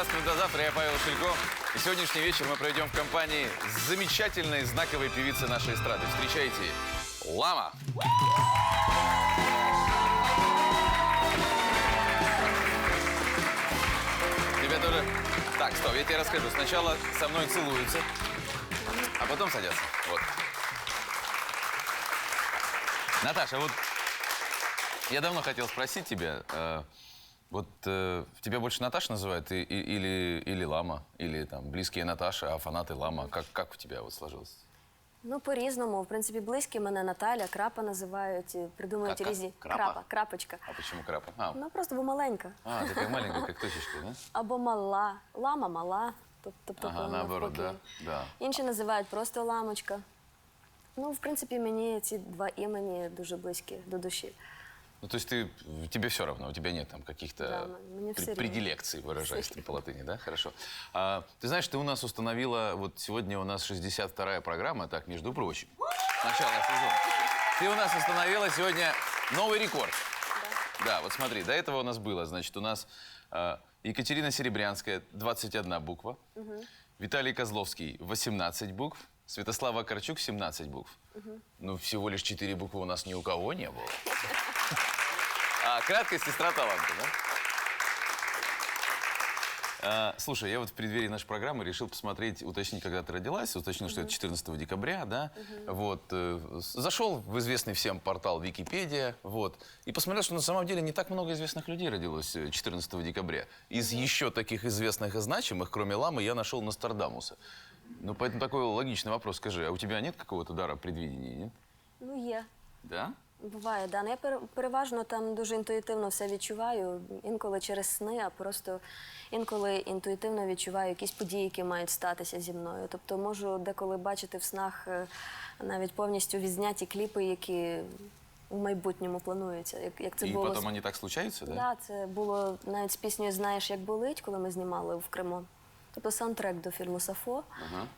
Программа «15 минут до завтра». Я Павел Шилько. И сегодняшний вечер мы проведем в компании замечательной знаковой певицы нашей эстрады. Встречайте, Лама. Тебя тоже... Так, стоп, я тебе расскажу. Сначала со мной целуются, а потом садятся. Вот. Наташа, вот я давно хотел спросить тебя, э, вот э, тебя больше Наташа называют и- и- или, или Лама, или там близкие Наташа, а фанаты Лама. Как, как у тебя вот сложилось? Ну, по-різному. В принципі, близькі мене Наталя, крапа називають, і придумують Как- как? різні Крапа? крапа, крапочка. А почему крапа? А, Ну просто бо маленька. а, такая маленькая, как точечка, да? Або мала. Лама мала. Тоб- Тобто, Ага, коли наоборот, да, навпаки. да. Інші називають просто ламочка. Ну, в принципі, мені ці два імені дуже близькі до душі. Ну, то есть ты, тебе все равно, у тебя нет там каких-то Да, пр- предилекций, выражаясь по латыни, да? Хорошо. А, ты знаешь, ты у нас установила, вот сегодня у нас 62-я программа, так, между прочим, начало сезона. Ты у нас установила сегодня новый рекорд. Да, вот смотри, до этого у нас было, значит, у нас а, Екатерина Серебрянская, 21 буква, Виталий Козловский, 18 букв, Святослава Карчук, 17 букв. Ну, всего лишь 4 буквы у нас ни у кого не было. А краткость сестра таланта, да? А, слушай, я вот в преддверии нашей программы решил посмотреть, уточнить, когда ты родилась. Уточнил, что это 14 декабря, да? Вот. э, зашел в известный всем портал Википедия, вот. И посмотрел, что на самом деле не так много известных людей родилось э, 14 декабря. Из еще таких известных и значимых, кроме Ламы, я нашел Нострадамуса. Ну, поэтому такой логичный вопрос. Скажи, а у тебя нет какого-то дара предвидения, нет? Ну, є. Да? Буває, да. Ну, я пере- переважно там дуже інтуїтивно все відчуваю. Інколи через сни, а просто інколи інтуїтивно відчуваю якісь події, які мають статися зі мною. Тобто можу деколи бачити в снах е, навіть повністю відзняті кліпи, які в майбутньому плануються. Як, як це И було потом з- они так случаются, да? Да, це було навіть з піснею Знаєш, як болить, коли ми знімали в Криму. Тобто саундтрек до фільму Сафо.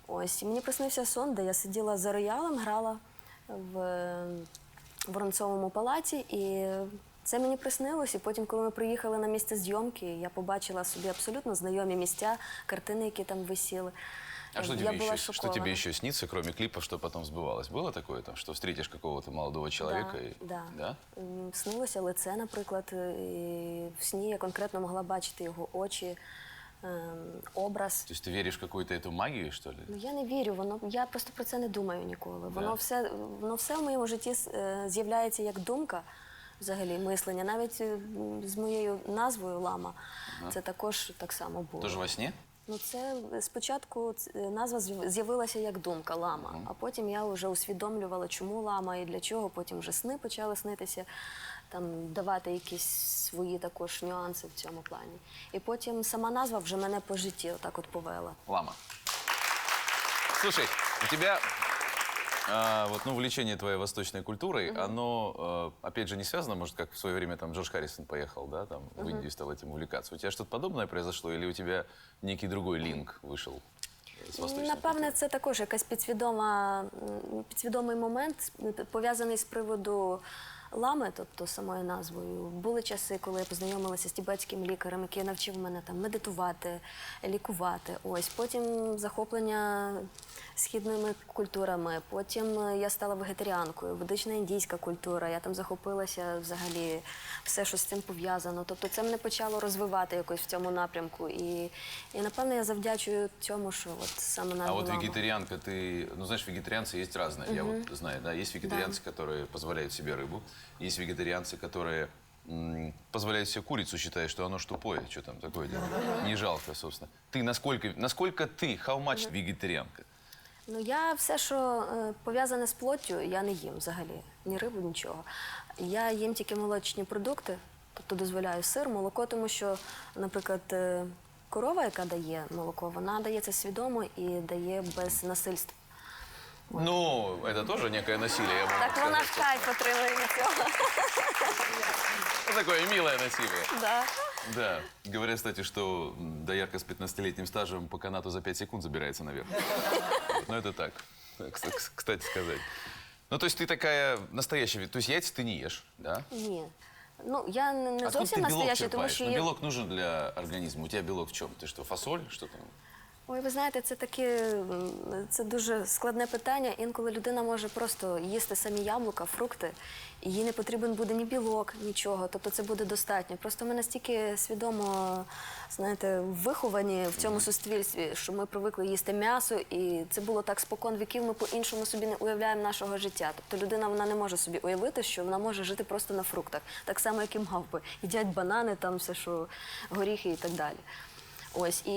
Ось і мені приснився сон, де я сиділа за роялем, грала в Воронцовому палаці, і це мені приснилось. І потім, коли ми приїхали на місце зйомки, я побачила собі абсолютно знайомі місця, картини, які там висіли. А что я тебе, була еще, что шокована. тебе еще снится, кроме клипов, что потом сбывалось? Было такое, там, что встретишь какого-то молодого человека? и... Да, да? Снилося лице, наприклад, і в сні я конкретно могла бачити його очі, ем, образ. То есть ты веришь в какую-то эту магию, что ли? Ну я не вірю, воно я просто про це не думаю ніколи. Воно Да. все воно все в моєму житті е, з'являється як думка, взагалі мислення. Навіть е, м, з моєю назвою лама це також так само було. Тоже во сне? Ну, це спочатку ц- назва з'яв- з'явилася як думка лама, а потім я вже усвідомлювала, чому лама і для чого. Потім вже сни почали снитися, там давати якісь свої також нюанси в цьому плані. І потім сама назва вже мене по житті отак от повела. Лама. Слушай, у тебя а, вот, ну, увлечение твоей восточной культурой, оно, э, опять же, не связано, может, как в свое время там Джордж Харрисон поехал, да, там в Индию стал этим увлекаться. У тебя что-то подобное произошло, или у тебя некий другой линк вышел с восточной Напевне, це також якась підсвідома, м, підсвідомий момент, м, пов'язаний з приводу лами, тобто самою назвою. Були часи, коли я познайомилася з тібетським лікарем, який навчив мене там медитувати, лікувати. Ось потім захоплення східними культурами. Потім е, я стала вегетаріанкою, ведична індійська культура. Я там захопилася взагалі все, що з цим пов'язано. Тобто, це мене почало розвивати якось в цьому напрямку. І, і напевне я завдячую цьому, що от саме на А вот вегетарианка, ты, ну знаешь, вегетарианцы есть разные, я вот знаю, да, есть вегетарианцы, которые позволяют себе рыбу, есть вегетарианцы, которые м, позволяют себе курицу, считая, что оно ж тупое, что там такое делать, не жалко, собственно. Ты насколько, насколько ты, how much вегетарианка? Ну я все, що е, пов'язане з плоттю, я не їм взагалі. Ні рибу, нічого. Я їм тільки молочні продукти, тобто дозволяю сир, молоко, тому що, наприклад, е, корова, яка дає молоко, вона дає це свідомо і дає без насильства. Ну, это тоже некое насилие, я могу Так вона сказать. ж кайф отримує від цього. Ну, Такое милое насилие. Да. Да. Говорят, кстати, что м, доярка с 15-летним стажем по канату за 5 секунд забирается наверх. Ну, это так, кс- кс- кстати сказать. Ну, то есть ты такая настоящая, то есть яйца ты не ешь, да? Ні. Ну, я не, не Откуда зовсім ты белок настояща, тому черпаешь? що Ну, є... белок нужен для организма. У тебя белок в чем? Ты что, фасоль? Что там? Ой, ви знаєте, це таке це дуже складне питання. Інколи людина може просто їсти самі яблука, фрукти, і їй не потрібен буде ні білок, нічого. Тобто це буде достатньо. Просто ми настільки свідомо, знаєте, виховані в цьому суспільстві, що ми привикли їсти м'ясо, і це було так спокон віків. Ми по-іншому собі не уявляємо нашого життя. Тобто людина вона не може собі уявити, що вона може жити просто на фруктах, так само, як і мавпи. Їдять банани, там все, що горіхи і так далі. Ось і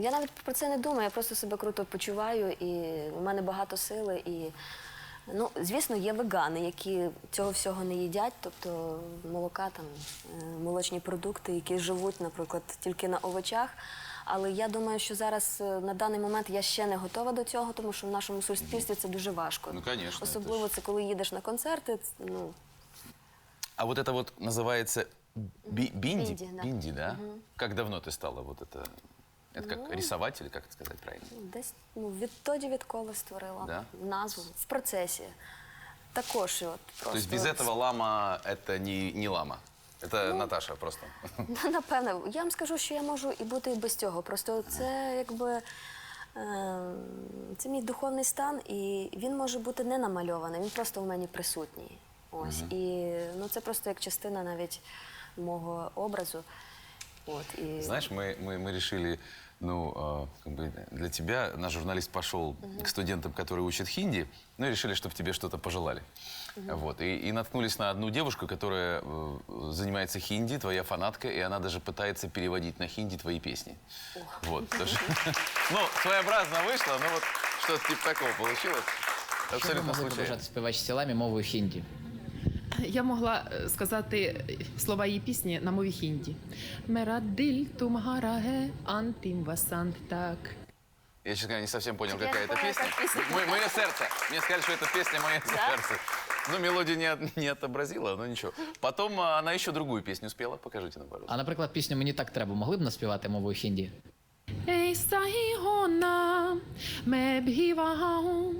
я навіть про це не думаю, я просто себе круто почуваю, і в мене багато сили. І ну, звісно, є вегани, які цього всього не їдять, тобто молока, там е, молочні продукти, які живуть, наприклад, тільки на овочах. Але я думаю, що зараз е, на даний момент я ще не готова до цього, тому що в нашому суспільстві це дуже важко. Ну, конечно, Особливо це коли їдеш на концерти. Ну, А вот это вот называется би- бинди? Бинди, да. Бинди, да? Как давно ты стала вот это... Это как Ну. рисовать или как это сказать правильно? Десь ну, відтоді, відколи створила Да? назву в процесі. Також і от просто То есть без от- этого лама это не, не лама? Это Ну. Наташа просто. Ну, Напевне, я вам скажу, що я можу і бути і без цього. Просто це якби. е, Це мій духовний стан, і він може бути не намальований, він просто у мені присутній. Ось. І ну, це просто як частина навіть мого образу. От, і... Знаешь, мы, мы, мы решили, ну, э, как бы для тебя наш журналист пошел к студентам, которые учат хинди, ну и решили, чтобы тебе что-то пожелали. Вот. И, и наткнулись на одну девушку, которая э, занимается хинди, твоя фанатка, и она даже пытается переводить на хинди твои песни. Вот. тоже. Ну, своеобразно вышло, но вот что-то типа такого получилось. Що ви Абсолютно могли случайно. побажати співачці ламі мовою хінді? Я могла е, сказати е, слова її пісні на мові хінді. Мерадиль тумгараге антим васант так. Я, честно говоря, не совсем понял, Я какая это песня. песня. Мо- Мое сердце. Мне сказали, что это песня «Мое Да? сердце». Ну, мелодию не, от- не отобразила, но ничего. Потом а, она еще другую песню спела. Покажите нам, пожалуйста. А, наприклад, пісню Мені так треба могли б наспівати мовою хінді? Ей сагі ме бгівау,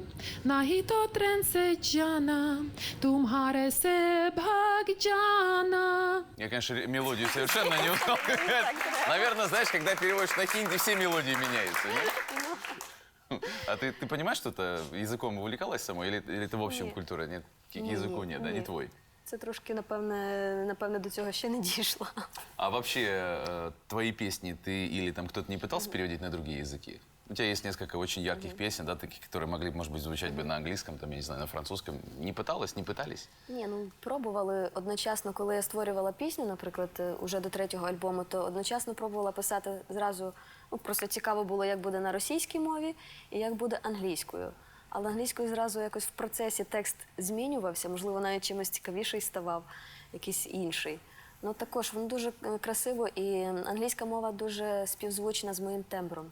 нагіто тренседжана, тумгаре се бхагджана. Я, конечно, ре- мелодию совершенно не узнал. Наверное, знаешь, когда переводишь на хинди, все мелодии меняются. нет? А ты, ты понимаешь, что это языком увлекалась самой? Или, или ты в общем Нет. культура? Нет, к Ні, языку ні, нет, да, не ні. твой. Це трошки, напевне, напевне, до цього ще не дійшло. А вообще, э, твои песни ты или там кто-то не пытался переводить на другие языки? У тебя есть несколько очень ярких песен, да, таких, которые могли, бы, может быть, звучать бы на английском, там, я не знаю, на французском. Не пыталась, не пытались? Ні, ну пробували одночасно, коли я створювала пісню, наприклад, е, уже до третього альбому, то одночасно пробувала писати зразу. Ну просто цікаво було, як буде на російській мові і як буде англійською. Але англійською зразу якось в процесі текст змінювався, можливо, навіть чимось цікавіший ставав, якийсь інший. Ну також воно дуже е, красиво, і англійська мова дуже співзвучна з моїм тембром.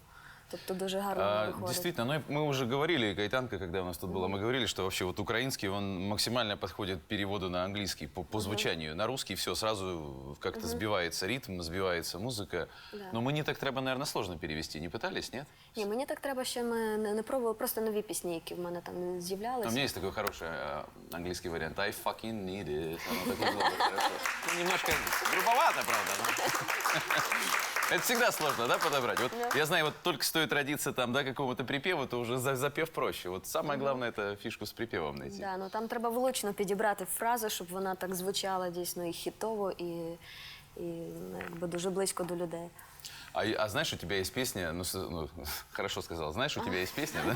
Тобто дуже гарно А, виходить. действительно, ну, и мы уже говорили, Кайтанка, когда у нас тут была, мы говорили, что вообще вот украинский, он максимально подходит к переводу на английский по, по звучанию. На русский все сразу как-то сбивается ритм, сбивается музыка. Да. Но мне так треба, наверное, сложно перевести. Не пытались, нет? Ні, мені так треба, ще ми не, не пробували, просто нові пісні, які в мене там з'являлися. А у меня есть такой хороший э, английский вариант. I fucking need it. Оно такое было бы хорошо. Ну, немножко грубовато, правда. но- Это всегда сложно, да, подобрать? Вот я знаю, вот только стоит родиться там, да, какому-то припеву, то уже за- запев проще. Вот самое главное это фишку с припевом найти. Да, ну там треба влучно підібрати фразу, щоб вона так звучала дійсно і хітово, і, і ну, якби дуже близько до людей. А, и- а знаешь, у тебя есть песня, ну, с- ну, хорошо сказал, знаешь, у тебя есть песня, да?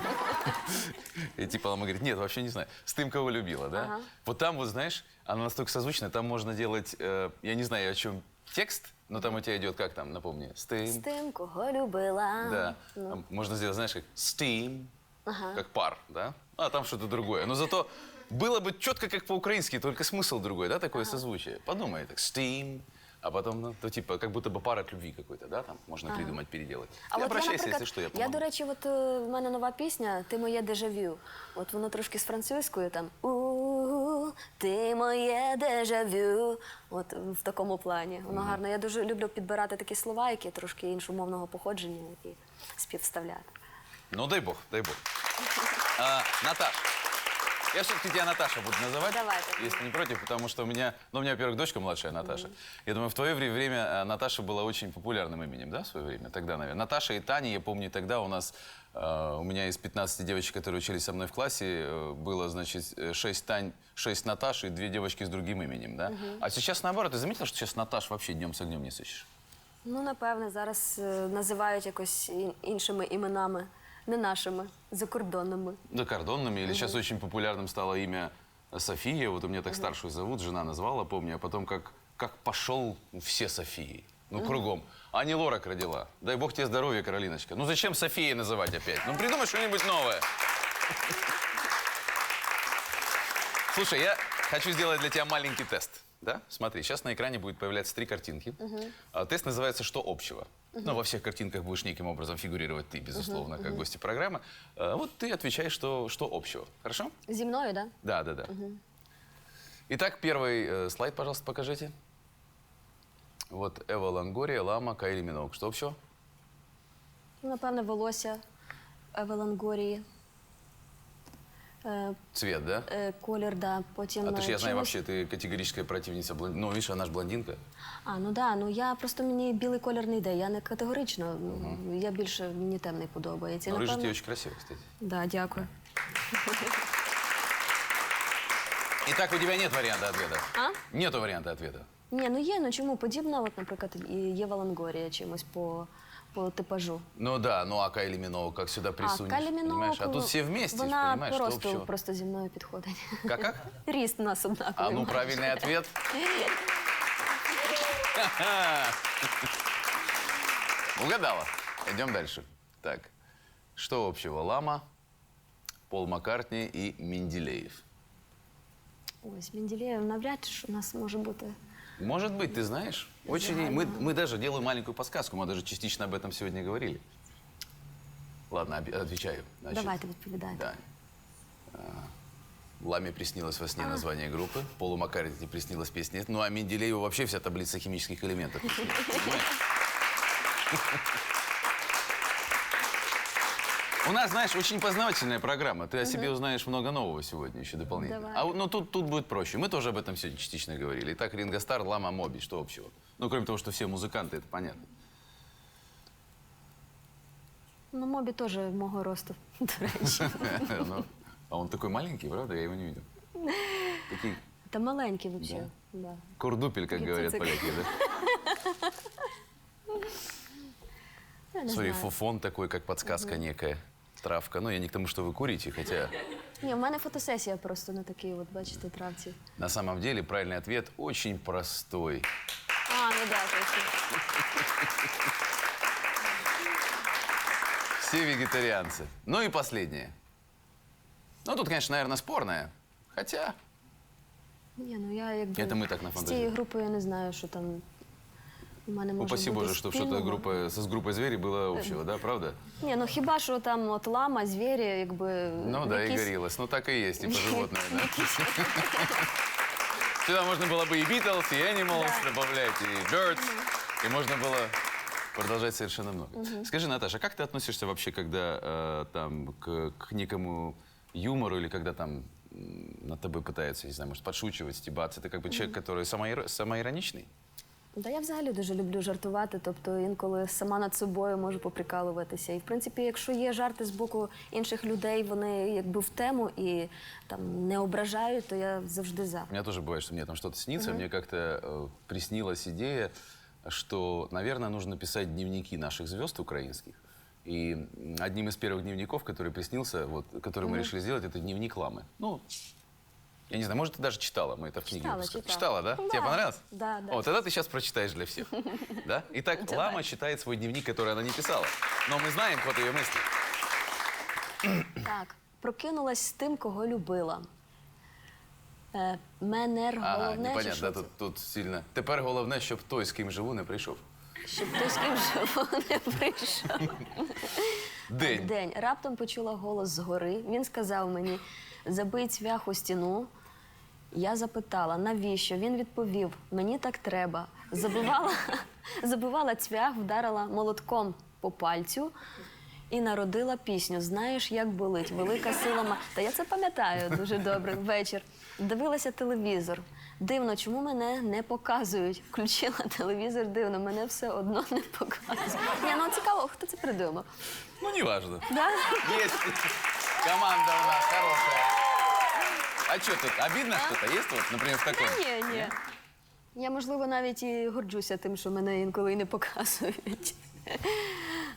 И типа мама говорит, нет, вообще не знаю, с тем, кого любила, да? Ага. Вот там вот, знаешь, она настолько созвучна, там можно делать, э, я не знаю, о чем текст, но там у тебя идет, как там, напомни, с З тем, тим, кого любила. да. Ну, Там можно сделать, знаешь, как steam, Ага. как пар, да? А там что-то другое. Но зато было бы четко, как по-украински, только смысл другой, да, такое созвучие. Подумай, так, steam, а потом, ну, то типа, как будто бы пар от любви какой-то, да, там можно придумать, переделать. А Ты от я, обращайся, наприклад, если что, я я, помогу. до речі, от е, в мене нова пісня Ти моє дежавю. От воно трошки з французькою там у ти моє дежавю. От в такому плані. Воно гарно. Я дуже люблю підбирати такі слова, які трошки іншомовного походження, які співставляти. Ну, дай бог, дай бог. А, Наташ, Я все-таки тебя Наташа буду называть, Давайте. если не против, потому что у меня, ну, у меня, во-первых, дочка младшая, Наташа. Я думаю, в твое вре- время э, Наташа была очень популярным именем, да, в свое время, тогда, наверное. Наташа и Таня, я помню, тогда у нас, э, у меня из 15 девочек, которые учились со мной в классе, э, было, значит, 6 Тань, 6 Наташ и 2 девочки с другим именем, да. А сейчас наоборот, ты заметила, что сейчас Наташ вообще днем с огнем не сыщешь? Ну, напевне, зараз е, називають якось ін- іншими іменами, Не нашими, закордонними. Закордонными. Или сейчас очень популярным стало имя София. Вот у меня так старшую зовут, жена назвала, помню. А потом как, как пошел все Софии. Ну, кругом. А не Лорак родила. Дай бог тебе здоровья, Каролиночка. Ну, зачем Софией называть опять? Ну, придумай что-нибудь новое. Слушай, я хочу сделать для тебя маленький тест. Да? Смотри, сейчас на экране будет появляться три картинки. А, Тест называется «Что общего?». Ну, во всех картинках будешь неким образом фигурировать ты, безусловно, как гости программы. А, Вот ты отвечаешь, что, что общего. Хорошо? Зі мною, так? Да, да, да. Итак, первый э, слайд, пожалуйста, покажите. Вот Эва Лангория, Лама, Кайли Миноук. Что общего? Ну, напевне, волосся Евелангорії. Е, Цвет, да? е, колір, да. Потім А ты ж, е, я знаю, чимось- вообще, ты категорическая противница блондинки. Ну, видишь, она ж блондинка. А, ну да, ну я просто мені білий колір не йде. Я не категорично. ну, Я більше мені темний подобається. І, Ну, рыжий напевно- тебе очень красиво, кстати. Да, дякую. Итак, у тебя нет варианта ответа? А? Нету варианта ответа. Ні, ну є, ну чому подібна, от, наприклад, і є Валангорія чимось по, по типажу. Ну да, ну а Кайли Миноук как сюда присунешь, а Калі Міноук, понимаешь? А тут все вместе, ж, вона понимаешь, что просто, общего? просто зі мною підходить. Как, как? Ріст у нас однаковий. А ну, майже. правильный ответ. Угадала. Идем дальше. Так, что общего? Лама, Пол Маккартни и Менделеев. Ось Менделєєв навряд чи ж у нас може бути. может быть, ты знаешь? Очень, мы, мы даже делаем маленькую подсказку, мы даже частично об этом сегодня говорили. Ладно, оби- отвечаю. Значит, Давайте відповідайте. Да. А, Ламе приснилось во сне название группы, Полу Маккартни приснилась песня. Ну, а Менделееву вообще вся таблица химических элементов. Понимаешь? У нас, знаешь, очень познавательная программа. Ты о себе узнаешь много нового сегодня еще дополнительно. Давай. А вот, ну, тут, тут будет проще. Мы тоже об этом сегодня частично говорили. Итак, Ринго Стар, Лама Моби. Что общего? Ну, кроме того, что все музыканты, это понятно. Ну, Мобі теж мого росту, до речі. Ну, А он такой маленький, правда? Я его не видел. Такий Та маленький взагалі. Да. курдупель, как Такий говорят цицик. поляки, да? Я не Смотри, знаю. фофон такой, как подсказка некая. Травка. Ну, я не к тому, что вы курите, хотя Ні, в мене фотосесія просто на такій, от бачите, травці. на самом деле правильный ответ очень простой. А, ну да, точно. Все вегетарианцы. Ну и последнее. Ну, тут, конечно, наверное, спорное. Хотя, Ні, ну я якби Це ми так з нафантазували. цієї групи я не знаю, що там у мене може упаси бути Боже, чтобы что-то спільного. группа, с группой звери было общего, да, правда? Ні, ну хіба що там от лама, звірі, якби. Ну да, и якісь- гориллас. Ну так и есть, типа животное, да. Сюда можно было бы и Beatles, и Animals добавлять, и Birds. И можно было продолжать совершенно много. Скажи, Наташа, как ты относишься вообще, когда э, там к, к некому юмору или когда там м, над тобой пытаются, не знаю, может, подшучивать, стебаться? Ты как бы человек, который самоиро- самоироничный? Да, я взагалі дуже люблю жартувати, тобто інколи сама над собою можу поприкалуватися. І в принципі, якщо є жарти з боку інших людей, вони якби в тему і там не ображають, то я завжди за. У меня тоже бывает, что мне там что-то снится. Мне как-то э, приснилась идея, что, наверное, нужно писать дневники наших звезд украинских. И м, одним из первых дневников, который приснился, вот, который мы решили сделать, это дневник Ламы. Ну, я не знаю, может, ты даже читала, мы это в книге Читала, выпускали. читала. да? Да. Тебе понравилось? Да, да. О, тогда ты сейчас прочитаешь для всех. Да? Итак, Давай. Лама читает свой дневник, который она не писала. Но мы знаем ход ее мыслей. Так, прокинулась з тим, кого любила. Е, мене Ага, головне, чи непонятно, що да, це? тут, тут сильно. Тепер головне, щоб той, з ким живу, не прийшов. щоб хтось з ким живо не прийшов. День. День. Раптом почула голос згори. Він сказав мені: забий цвях у стіну. Я запитала, навіщо? Він відповів: мені так треба. Забивала, забивала цвях, вдарила молотком по пальцю. і народила пісню Знаєш, як болить. Велика сила ма. Та я це пам'ятаю дуже добре. Вечір. Дивилася телевізор. Дивно, чому мене не показують? Включила телевізор, дивно, мене все одно не показують. Ні, ну цікаво, хто це придумав? Ну, неважно. Да? Есть команда у нас хорошая. А что тут, Обідно что-то есть вот, наприклад, в такому? Ні, ні. Я, можливо, навіть і горджуся тим, що мене інколи і не показують.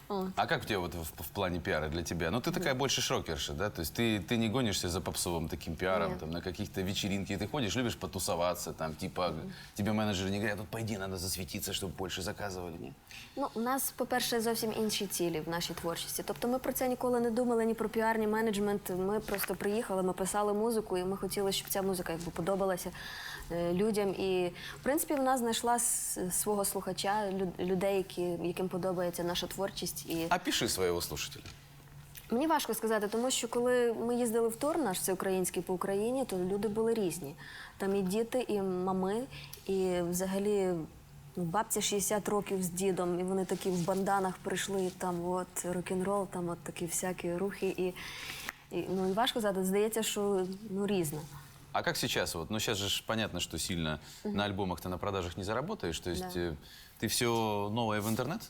О. А как у тебя вот в, в плане пиара для тебя? Ну, ты такая больше шрокерша, да? То есть ты, ты не гонишься за попсовым таким пиаром, Нет. там, на каких-то вечеринки. Ты ходишь, любишь потусоваться, там, типа, тебе менеджеры не говорят, тут пойди, надо засветиться, чтобы больше заказывали, не? Ну, у нас, по-перше, зовсім інші цілі в нашій творчості. Тобто ми про це ніколи не думали, ні про піар, ні менеджмент. Ми просто приїхали, ми писали музику, і ми хотіли, щоб ця музика якби подобалася е, людям. І в принципі вона знайшла свого слухача, людей, які, яким подобається наша творчість. І Опиши своего слушателя. Мені важко сказати, тому що коли ми їздили в тур наш всеукраїнський по Україні, то люди були різні. Там і діти, і мами, і взагалі ну, бабця 60 років з дідом, і вони такі в банданах прийшли, там от рок-н-рол, там от такі всякі рухи. І, і ну і важко сказати, здається, що ну різно. А как сейчас? Вот, ну, сейчас же ж понятно, что сильно на альбомах ты на продажах не заработаешь. То есть Да. э, ты все новое в интернет?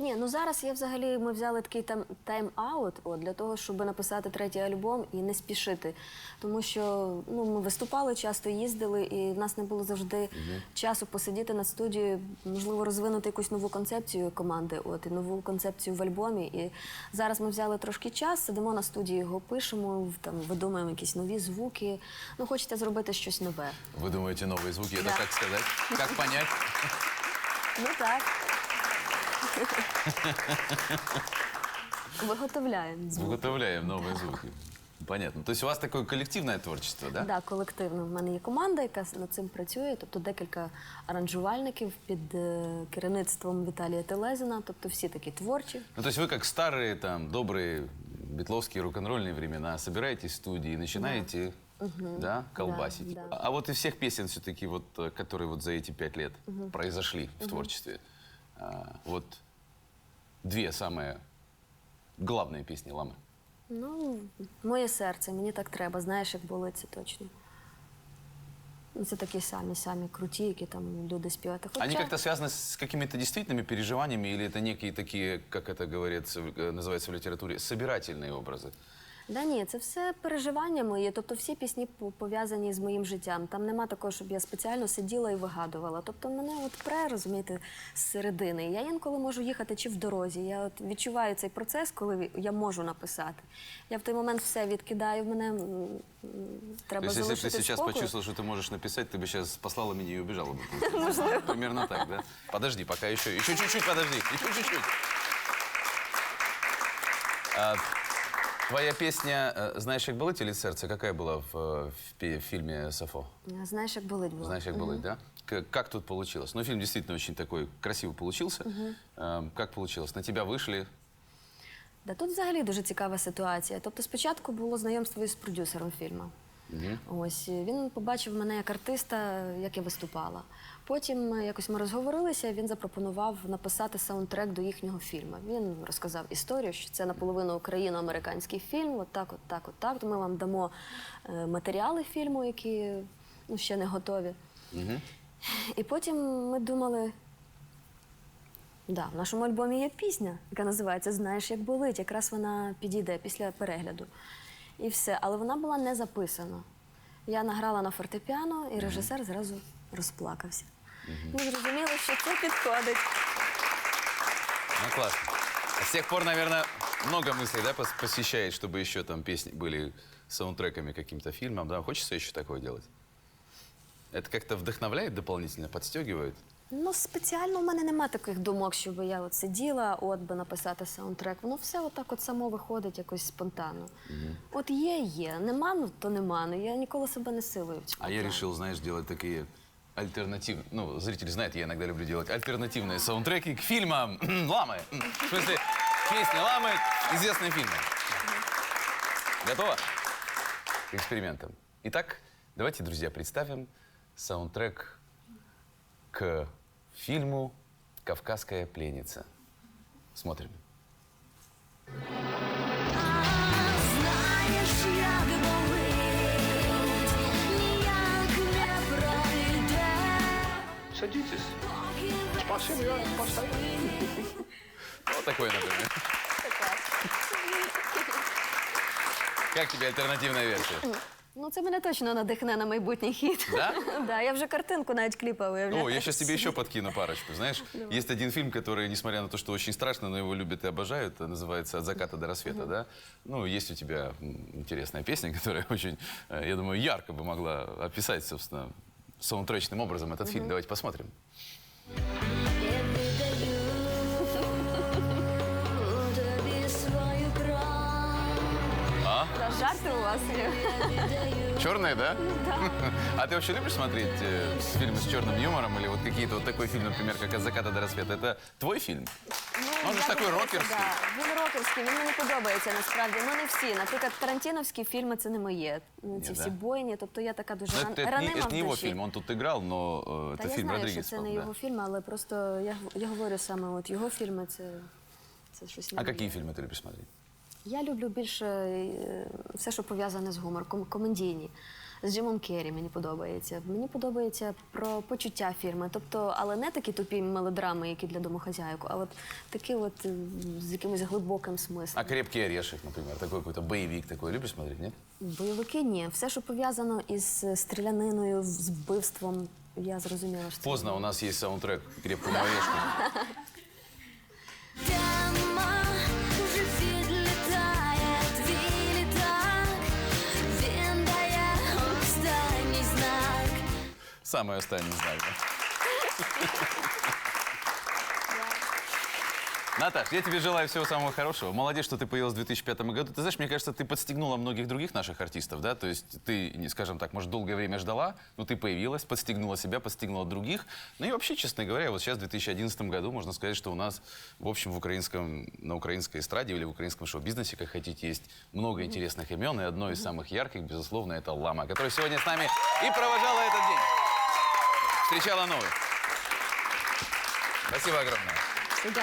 Ні, ну зараз я взагалі ми взяли такий там тайм-аут от, для того, щоб написати третій альбом і не спішити. Тому що ну, ми виступали, часто їздили, і в нас не було завжди часу посидіти над студією, можливо, розвинути якусь нову концепцію команди, от і нову концепцію в альбомі. І зараз ми взяли трошки час, сидимо на студії, його пишемо, там видумуємо якісь нові звуки. Ну, хочеться зробити щось нове. Вы думаете новые звуки? Это Да. как сказать? Как понять? Ну так. Виготовляємо звуки. Заготовляем новые звуки. Понятно. То есть у вас такое коллективное творчество, да? Да, колективно. В мене є команда, яка над цим працює, тобто декілька аранжувальників під е, керівництвом Віталія Телезіна, тобто всі такі творчі. Ну, то есть вы как старые, там, добрые битловские рок-н-ролльные времена собираетесь в студии и начинаете, да, колбасить. да. А вот из всех песен все-таки, вот, э, которые вот за эти пять лет произошли в творчестве, а, вот две самые главные песни Ламы. Ну, моє серце, мені так треба, знаєш, як болить це точно. Ну, Це такі самі, самі круті, які там люди співати. Хоча, Они как-то связаны с какими-то действительными переживаниями или это некие такие, как это говорится, в- э, называется в литературе, собирательные образы? Да ні, це все переживання мої. Тобто всі пісні по- пов'язані з моїм життям. Там нема такого, щоб я спеціально сиділа і вигадувала. Тобто мене от пре, розумієте, з середини. Я інколи можу їхати чи в дорозі. Я от відчуваю цей процес, коли я можу написати. Я в той момент все відкидаю. В мене м, м, То треба есть, если бы ты залишити сейчас спокою. почувствовал, что ты можешь написать, ты бы сейчас послала меня и убежала бы. Примерно так, да? Подожди, пока еще. Еще чуть-чуть подожди. Еще чуть-чуть. А, твоя песня э, «Знаешь, как болить» или «Сердце» какая была в, э, в пе- в фильме «Сафо»? Знаєш, як болить було. «Знаешь, как болить», да? К- Как тут получилось? Ну, фильм действительно очень такой красивый получился. Эм, Как получилось? На тебя вышли Да тут взагалі дуже цікава ситуація. Тобто, спочатку було знайомство із продюсером фільму. Ось е, він побачив мене як артиста, як я виступала. Потім е, якось ми розговорилися. Він запропонував написати саундтрек до їхнього фільму. Він розказав історію, що це наполовину україно-американський фільм. От так, от так, от так. То ми вам дамо е, матеріали фільму, які ну, ще не готові. І потім ми думали. Да, в нашому альбомі є пісня, яка називається Знаєш, як болить. Якраз вона підійде після перегляду І все. Але вона була не записана. Я награла на фортепіано, і режисер зразу розплакався. Ми зрозуміли, що це підходить. Ну, классно. А С тех пор, наверное, много мыслей, да, пос- посещает, чтобы еще там песни были саундтреками к каким-то фильмам, да? Хочется еще такое делать? Это как-то вдохновляет дополнительно, подстегивает? Ну, спеціально в мене нема таких думок, щоб я от сиділа, от би написати саундтрек. Воно все отак от само виходить якось спонтанно. От є, є. Нема, ну то нема. Ну я ніколи себе не силую. в цьому А я плані. решил, знаешь, делать такие альтернативные... Ну, зрители знают, я иногда люблю делать альтернативные саундтреки к фильмам Ламы. В смысле, песни Ламы, известные фильмы. Готово? К экспериментам. Итак, давайте, друзья, представим саундтрек к фильму «Кавказская пленница». Смотрим. Садитесь. Спасибо, я постою. Вот такой, например. Как тебе альтернативная версия? Ну, це мене точно надихне на майбутній хід. Да? да, я вже картинку навіть кліпа уявляю. О, я сейчас тебе еще подкину парочку. Знаешь, есть один фильм, который, несмотря на то, что очень страшно, но его любят и обожают, э, называется «От заката до рассвета», да? Ну, есть у тебя м, интересная песня, которая очень, э, я думаю, ярко бы могла описать, собственно, саундтречным образом этот фильм. Давайте посмотрим. Я А? Да, жарти у вас є. Черные, да? А ты вообще любишь смотреть э, фильмы с черным юмором или вот какие-то вот такой фильм, например, как «От заката до рассвета»? Это твой фильм? Ну, Он же я такой би сказала, рокерський. Да, він рокерський, він мені подобається насправді. Ну не всі. Наприклад, Тарантіновські фільми це не моє. Ну, Ці Ні, всі да? бойні. Тобто я така дуже Ну, ран... это, это не, ранима это в не его душі. фильм, он тут играл, но э, Та это я фильм знаю, Родригеса. що це не да. його фільм, але просто я, я говорю саме, от його фільми це, це щось не А моє. какие фильмы ты любишь смотреть? Я люблю більше е, все, що пов'язане з гумором, комедійні. З Джимом Керрі мені подобається. Мені подобається про почуття фільми. Тобто, але не такі тупі мелодрами, які для домохозяйок, а от такі от е, з якимось глибоким смислом. А «Крепкий орешек», например, такой какой-то боевик такой, любишь смотреть, нет? Бойовики ні. Все, що пов'язано із стріляниною, з вбивством, я зрозуміла, що це Поздно, у нас есть саундтрек «Крепкому орешку». Самый останний знак. да. Наташ, я тебе желаю всего самого хорошего. Молодец, что ты появилась в 2005 году. Ты знаешь, мне кажется, ты подстегнула многих других наших артистов, да? То есть ты, скажем так, может, долгое время ждала, но ты появилась, подстегнула себя, подстегнула других. Ну и вообще, честно говоря, вот сейчас, в 2011 году, можно сказать, что у нас, в общем, в украинском, на украинской эстраде или в украинском шоу-бизнесе, как хотите, есть много интересных имен. И одно из самых ярких, безусловно, это Лама, которая сегодня с нами и провожала этот день. встречала новый. Спасибо огромное. Всем.